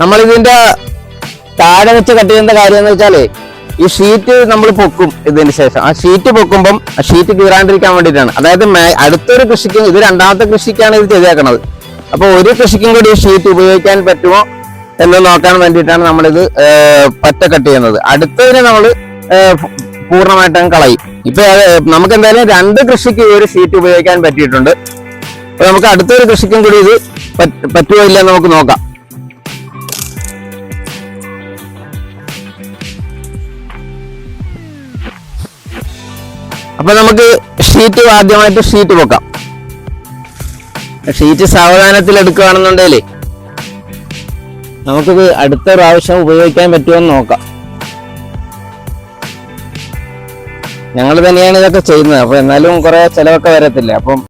നമ്മൾ ഇതിന്റെ താഴെ വെച്ച് കട്ട് ചെയ്യുന്ന കാര്യം എന്ന് വെച്ചാലേ ഈ ഷീറ്റ് നമ്മൾ പൊക്കും ഇതിന് ശേഷം. ആ ഷീറ്റ് പൊക്കുമ്പം ആ ഷീറ്റ് കീറാണ്ടിരിക്കാൻ വേണ്ടിയിട്ടാണ്. അതായത് അടുത്തൊരു കൃഷിക്കും ഇത് രണ്ടാമത്തെ കൃഷിക്കാണ് ഇത് ചെയ്തേക്കണത്. അപ്പോൾ ഒരു കൃഷിക്കും കൂടി ഈ ഷീറ്റ് ഉപയോഗിക്കാൻ പറ്റുമോ എന്ന് നോക്കാൻ വേണ്ടിയിട്ടാണ് നമ്മളിത് പറ്റ കട്ട് ചെയ്യുന്നത്. അടുത്തതിനെ നമ്മൾ പൂർണമായിട്ടും കളയും. ഇപ്പൊ നമുക്ക് എന്തായാലും രണ്ട് കൃഷിക്ക് ഒരു ഷീറ്റ് ഉപയോഗിക്കാൻ പറ്റിയിട്ടുണ്ട്. അപ്പൊ നമുക്ക് അടുത്തൊരു കൃഷിക്കും കൂടി ഇത് പറ്റുമോ ഇല്ല നമുക്ക് നോക്കാം. അപ്പൊ നമുക്ക് ഷീറ്റ് ആദ്യമായിട്ട് ഷീറ്റ് പൊക്കാം ഷീറ്റ് സാവധാനത്തിൽ എടുക്കുകയാണെന്നുണ്ടെങ്കിൽ നമുക്കിത് അടുത്ത പ്രാവശ്യം ഉപയോഗിക്കാൻ പറ്റുമോ എന്ന് നോക്കാം. ഞങ്ങൾ തന്നെയാണ് ഇതൊക്കെ ചെയ്യുന്നത്. അപ്പൊ എന്നാലും കുറെ ചെലവൊക്കെ വരത്തില്ല? അപ്പം